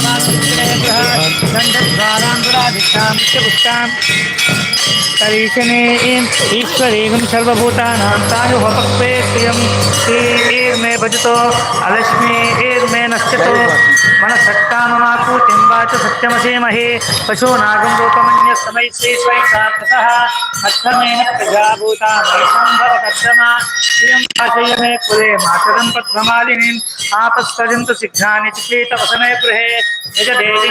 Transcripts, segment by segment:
Grazie. तरीशने ईश्वरीगं सर्वभूतानां तायुपक्वे प्रियं श्रीर्मे भजतो अलक्ष्मीर्मे नश्यतो मनसक्ताममाकूतिं watch सत्यमसीमहि पशूनागं रूपमन्यस्तमै Shri स्वयं सात्ततः अक्षमेन प्रजाभूता भाषय मे कुले मातरं पद्ममालिनीम् आपस्तजन्तु सिद्धानि चिकेतवसने गृहे निज देवी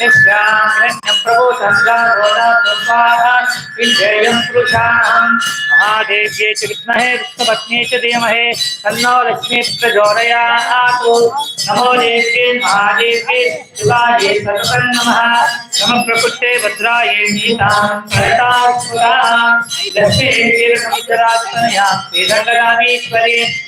यस्यान्यं प्रभोतस्वाहा विजयं पुरुषाणां महादेव्ये च विद्महे, विष्णुपत्न्ये च धीमहे, तन्नो लक्ष्मी प्रचोदयातु। नमो देव्ये, महादेव्ये, शिवाये सर्वन्नमः नमः प्रकृते भद्राये नीतां प्रणतात्मकां लक्ष्मीर्समुद्रात्मया श्रीरङ्गरामीश्वरे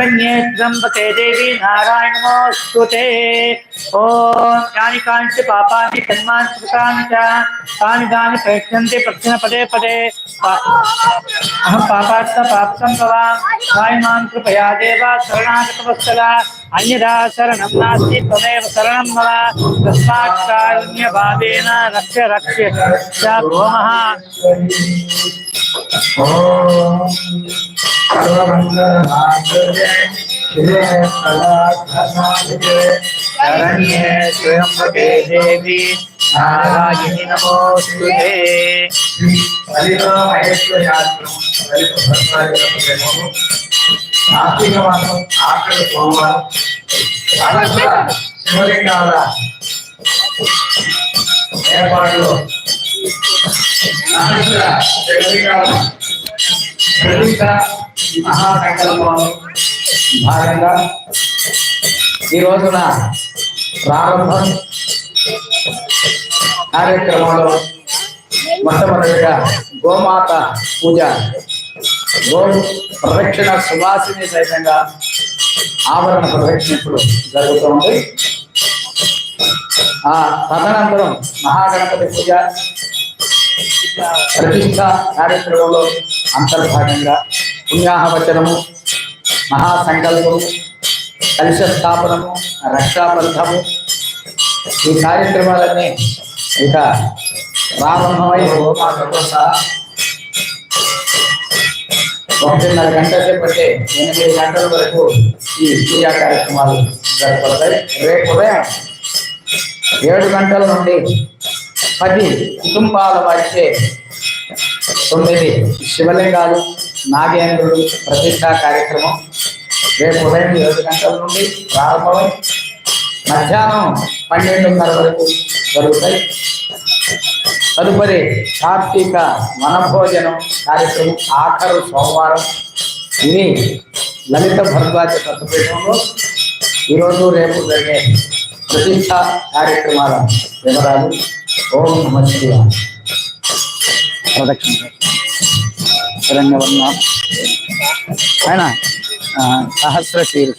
शरण्ये त्र्यम्बके देवी नारायणमोऽस्तु ते। ॐ यानि कानि च पापानि, जन्मानि कृतानि च, तानि तानि प्रयच्छन्ति प्रक्षण पदे पदे। अहं पापात्त पाप्तं भवां माँ कृपया देव शरणागतवत्सला अन्यथा शरणं नास्ति, त्वमेव शरणं मम। तस्मात् कारुण्यभावेन रक्ष रक्ष च भोमः शरण्ये त्र्यम्बके देवी नारायणि नमोऽस्तुते కార్తీక మాసం ఆఖరి సోమవారం చాలా శివలింగాల ఏర్పాట్లు సహస్ర శివలింగాల ప్రతిష్ట మహాసంకల్పంలో భాగంగా ఈ రోజున ప్రారంభం కార్యక్రమంలో మొట్టమొదటిగా గోమాత పూజ గో ప్రదక్షిణ సువాసిని సైతంగా ఆభరణ ప్రదక్షిణ ఇప్పుడు జరుగుతుంది. ఆ తదనంతరం మహాగణపతి పూజ ప్రతిష్ట కార్యక్రమంలో అంతర్భాగంగా పుణ్యాహవచనము మహాసంకల్పము కలుష స్థాపనము రక్షాబంధము. ఈ కార్యక్రమాలన్నీ ఇక ప్రారంభమై హోమాలతో సహా ఒకటిన్నర గంట సేపటి ఎనిమిది గంటల వరకు ఈ పూజా కార్యక్రమాలు జరపడతాయి రేపు ఉదయం ఏడు గంటల నుండి పది కుటుంబాల వారిచే తొమ్మిది శివలింగాలు నాగేంద్రుడు ప్రతిష్టా కార్యక్రమం. రేపు ఉదయం ఏడు గంటల నుండి ప్రారంభమై మధ్యాహ్నం పన్నెండున్నర వరకు జరుగుతాయి. తదుపరి కార్తీక వనభోజనం కార్యక్రమం ఆఖరు సోమవారం. ఇది లలిత భరద్వాజ తత్వపీఠంలో. ఈరోజు రేపు జరిగే ప్రతిష్ట కార్యక్రమాల వివరాలు. ఓం प्रदक्षिण रंगवर्णा है ना? हाँ, सहस्र शीर्ष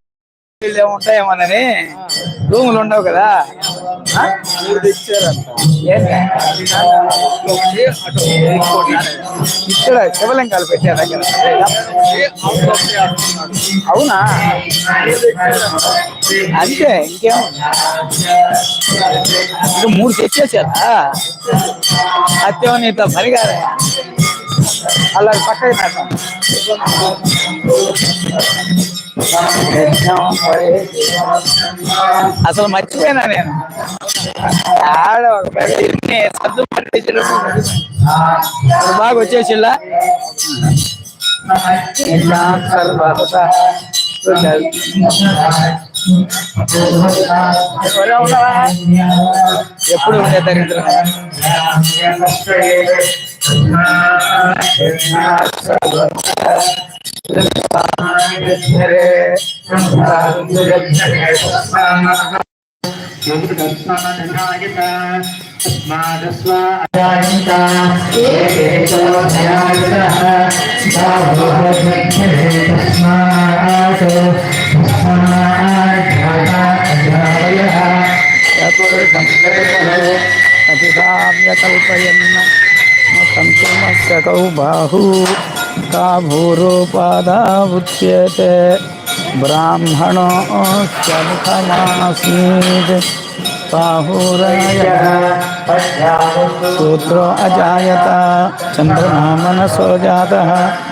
ఉంటాయేమోనని రూములు ఉండవు కదా? ఇక్కడ శివలింగాలు పెట్టారు దగ్గర. అవునా? అంతే ఇంకేం? ఇంకా మూడు తెచ్చేసారా? అత్యవని పనిగారు పని కాదు. అలా పక్కన అసలు మర్చిపోయినా నేను. ఆడ ఒక పెద్ద ఇన్ని సర్దు పట్టించడం ఇప్పుడు బాగా వచ్చేసిల్లా? ఎప్పుడు ఉండే దరిద్రం भूरोपादाच्यते कौ बाहू का भूरोपादावुच्यते ब्राह्मणोऽस्य अजायत। चन्द्रमा मनसो जातः।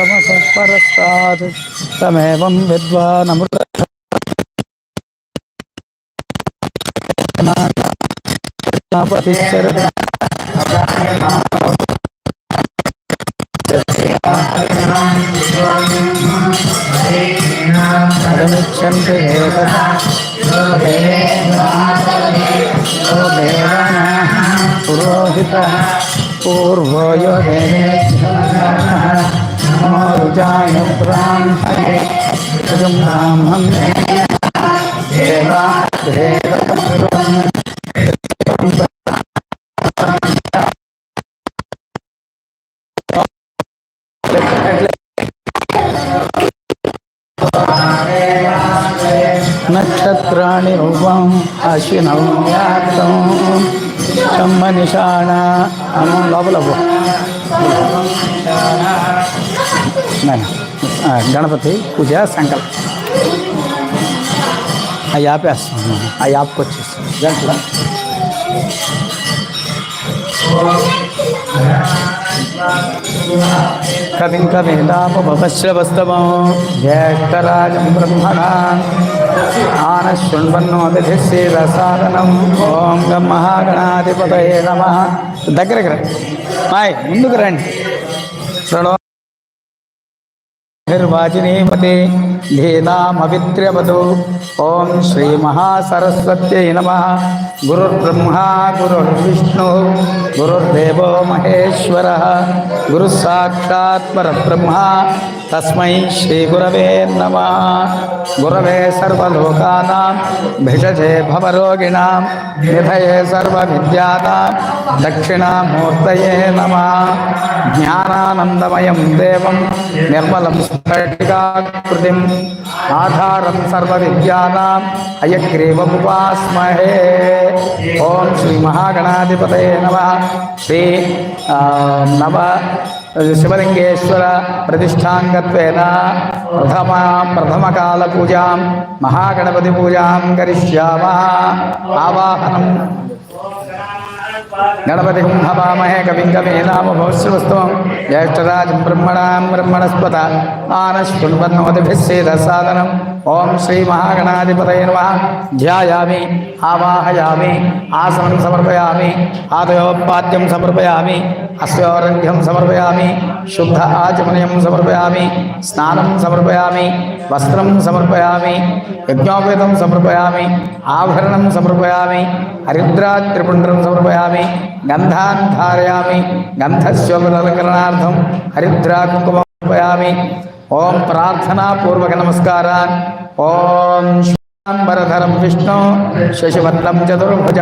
परस्तात् तमेवं विद्वानमृत पुरोहितः पूर्वयो బ్రాహ్మణే బ్రాహ్మణ్ దేవా దేవ నక్షత్రాణి రూపం అశ్వినం వ్యాప్తం చమ్మ నిషాణ అమ్మ లోపల పో. నాయన, గణపతి పూజ సంకల్పం. ఆ యాప్ వేస్తాను ఆ యాప్కి వచ్చేస్తాను. గంటల కవిం కవిలాపవశ్రవస్తమం జ్యేష్ఠరాజం బ్రహ్మణ. ఆన సాధనం ఓం గం మహాగణాధిపతయే నమ. దగ్గరకు రండి. మాయ్ ముందుకు రండి. ప్రణో निर्वाचिनी मते भेदामविद्र्यपदो ॐ श्रीमहासरस्वत्यै नमः। गुरुर्ब्रह्मा गुरुर्विष्णुः गुरुर्देवो महेश्वरः। गुरुः साक्षात् परब्रह्मा। తస్మై శ్రీగురవే నమ గురవే సర్వలోకానాం భిషజే భవరోగిణాం నిధయే సర్వవిద్యానాం దక్షిణామూర్తయే నమ జ్ఞానానందమయం దేవం నిర్మలం స్ఫటికాకృతిం ఆధారం సర్వవిద్యానాం అయగ్రీవముపాస్మహే ఓం శ్రీ మహాగణాధిపతయే నమ శ్రీ నవ శివలింగేశ్వర ప్రతిష్టాంగత్వేన ప్రథమ ప్రథమకాల పూజాం మహాగణపతి పూజాం కరిష్యామ ఆవాహనం గణపతి హవామహే కవిం కవే నామ భవశ్రవస్తం జ్యేష్ఠరాజం బ్రహ్మణాం బ్రహ్మణస్పత ఆనశృణ్వన్నోతిభిస్సేద సాధనం ఓం శ్రీ మహాగణాధిపతయ నమ. ధ్యాయామి ఆవాహయామి ఆసనం సమర్పయామి ఆదయోపాద్యం సమర్పయామి అస్యోరఘ్యం సమర్పయామి శుద్ధ ఆచమనయం సమర్పయామి స్నానం సమర్పయామి వస్త్రం సమర్పయామి యజ్ఞోపేతం సమర్పయామి ఆభరణం సమర్పయామి హరిద్రాత్రిపుండ్రం సమర్పయామి గంధాన్ ధారయామి గంధస్యోపలకరణార్థం హరిద్రాకుంకుమం సమర్పయామి ओम प्रार्थना पूर्वक नमस्कार ओम शुभरधरम विष्णु शशिवर्णम चतुर्भुज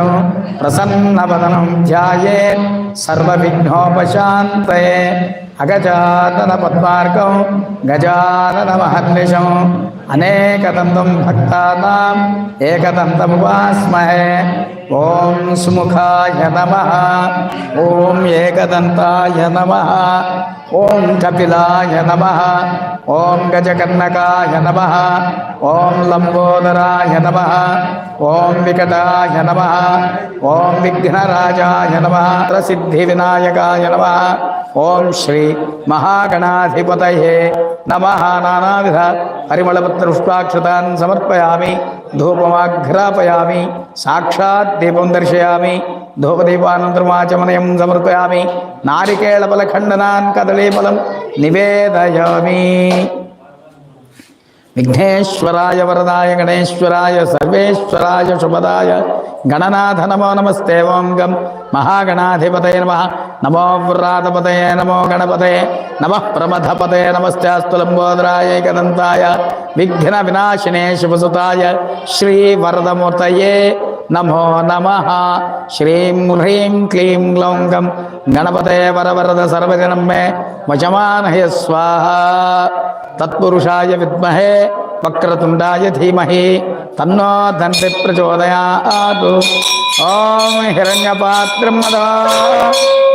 प्रसन्न वदनम ध्यान सर्विघ्नोपशात అగజానన పద్మార్గం గజానన మహర్నిషం అనేకదంతం భక్తానాం ఏకదంతముపాస్మహే ఓం సుముఖాయ నమ ఓం ఏకదంతాయ నమ ఓం కపిలాయ నమ ఓం గజకర్ణకాయ నమ ఓం లంబోదరాయ నమ ఓం వికటాయ నమ ఓం విఘ్నరాజాయ నమ ప్రసిద్ధి వినాయకాయ నమ ఓం శ్రీ మహాగణాధిపతయే నమ. నానావిధ పరిమళపత్రపుష్పాక్షతాన్ సమర్పయామి ధూపమాఘ్రాపయామి సాక్షాత్ దీపం దర్శయామి ధూపదీపానంతరమాచమనయం సమర్పయామి నారికేళఫలఖండనాన్ కదళీఫలం నివేదయామి. విఘ్నేశ్వరాయ వరదాయ గణేశ్వరాయ సర్వేశ్వరాయ శుభదాయ గణనాథ నమో నమస్తే ఓంగం మహాగణాధిపతయ నమ. నమో వ్రాతపతయ నమో గణపతయ నమ. ప్రమథపతయ నమస్తాస్తు లంబోదరాయ ఏకదంతాయ. విఘ్న వినాశినే శుభసుతాయ. శ్రీ వరదమూర్తయే नमो नमः। श्रीं ह्रीं क्लीं लौङ्गं। गणपते वरवरद सर्वगणं मे वचमानय स्वाहा। तत्पुरुषाय विद्महे, वक्रतुण्डाय धीमहि। तन्नो धन्ति प्रचोदयात्। ॐ हिरण्यपात्रं मदा।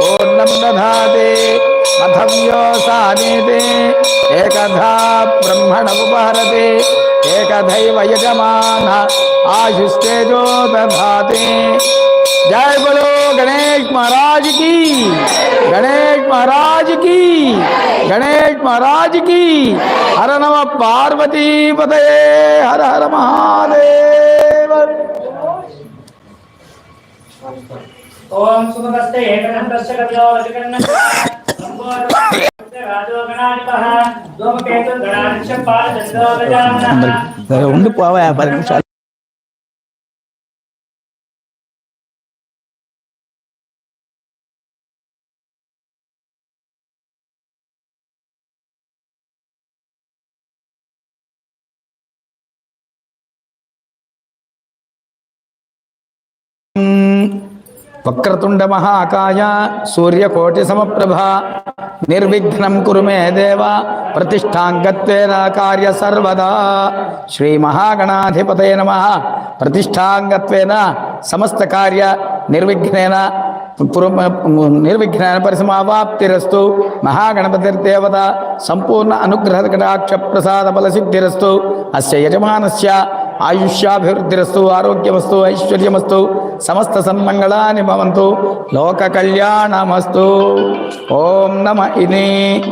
पूर्णं दधाति। मथव्यो एकधा ब्रह्मण एक यजमान आशिष्टेजो दधाते। जय बोलो गणेश महाराज की, गणेश महाराज की, गणेश महाराज की। हर नम पार्वती पते हर हर महादेव। ఓం సుమగస్తే ఏకదంతస్య కవిలో వజకర్ణస్య రాజో గణాధిపః ధూమకేతు గణాధిప పాలచంద్రో గజాననః ఉండిపోవా పది నిమిషాలు వక్రతుండ మహాకాయ సూర్యకోటి సమప్రభ. నిర్విఘ్నం కురు మే దేవ. ప్రతిష్టాంగత్వేన కార్య సర్వదా. శ్రీ మహాగణాధిపతయ నమ. ప్రతిష్టాంగత్వేన సమస్త కార్య నిర్విఘ్నేన నిర్విఘ్నాన పరిసమావాప్తిరస్తు. మహాగణపతిర్దేవత సంపూర్ణ అనుగ్రహ కటాక్ష ప్రసాద బల సిద్ధిరస్తు అస్య యజమానస్య ఆయుష్యాభివృద్ధిరస్తు ఆరోగ్యమస్తు ఐశ్వర్యమస్తు. సమస్త సన్మంగళాని భవంతు. లోక కళ్యాణమస్తు. ఓం నమ ఇని.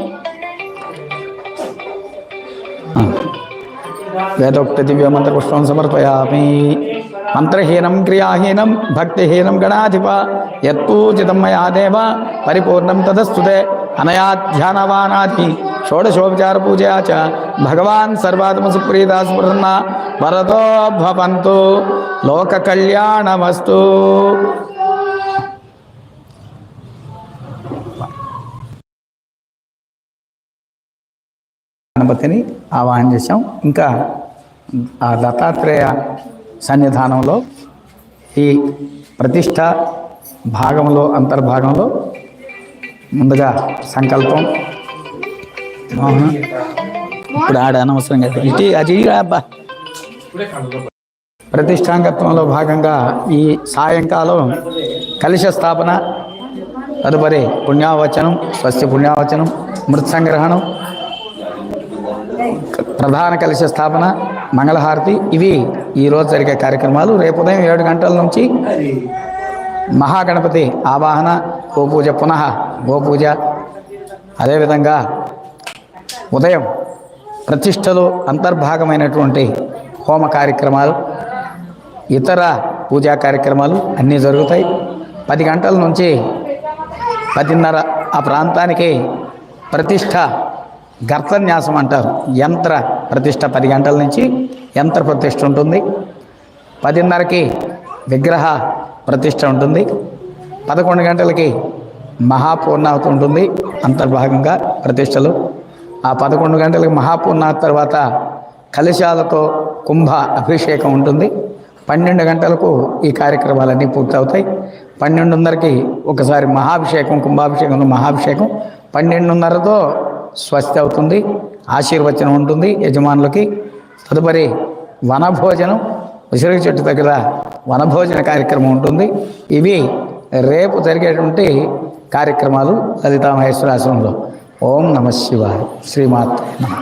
వేదోక్త దివ్య మంత్రపుష్పం సమర్పయామి. మంత్రహీనం క్రియాహీనం భక్తిహీనం గణాధిప యత్పూజితం మయా దేవ పరిపూర్ణం తదస్తుతే అనయా ధ్యానవానాది షోడశోపచార పూజయా చ భగవాన్ సర్వాత్మ సుప్రీత స్మృన్న వరదో భవంతు. లోక కళ్యాణమస్తు గణపతిని ఆవాహన చేశాం. ఇంకా ఆ దత్తాత్రేయ సన్నిధానంలో ఈ ప్రతిష్ట భాగంలో అంతర్భాగంలో ముందుగా సంకల్పం. ఇప్పుడు ఆడ అనవసరం కదా ఇటు అది అబ్బా. ప్రతిష్టాంగత్వంలో భాగంగా ఈ సాయంకాలం కలుష స్థాపన తదుపరి పుణ్యావచనం స్వస్తి పుణ్యావచనం మృత్సంగ్రహణం ప్రధాన కలుష స్థాపన మంగళహారతి ఇవి ఈరోజు జరిగే కార్యక్రమాలు. రేపు ఉదయం ఏడు గంటల నుంచి మహాగణపతి ఆవాహన గోపూజ పునః గోపూజ. అదేవిధంగా ఉదయం ప్రతిష్టలో అంతర్భాగమైనటువంటి హోమ కార్యక్రమాలు ఇతర పూజా కార్యక్రమాలు అన్నీ జరుగుతాయి. పది గంటల నుంచి పదిన్నర ఆ ప్రాంతానికి ప్రతిష్ట గర్తన్యాసం అంటారు. యంత్ర ప్రతిష్ట పది గంటల నుంచి యంత్ర ప్రతిష్ట ఉంటుంది. పదిన్నరకి విగ్రహ ప్రతిష్ట ఉంటుంది. పదకొండు గంటలకి మహాపూర్ణావతి ఉంటుంది. అంతర్భాగంగా ప్రతిష్టలు. ఆ పదకొండు గంటలకి మహాపూర్ణావతి తర్వాత కలశాలతో కుంభ అభిషేకం ఉంటుంది. పన్నెండు గంటలకు ఈ కార్యక్రమాలన్నీ పూర్తవుతాయి. పన్నెండున్నరకి ఒకసారి మహాభిషేకం కుంభాభిషేకం మహాభిషేకం. పన్నెండున్నరతో స్వస్తి అవుతుంది. ఆశీర్వచనం ఉంటుంది యజమానులకి. తదుపరి వనభోజనం. ఉసిరి చెట్టు దగ్గర వనభోజన కార్యక్రమం ఉంటుంది. ఇవి రేపు జరిగేటువంటి కార్యక్రమాలు లలితా మహేశ్వరాశ్రమంలో ఓం నమ శివాయ. శ్రీమాత నమ.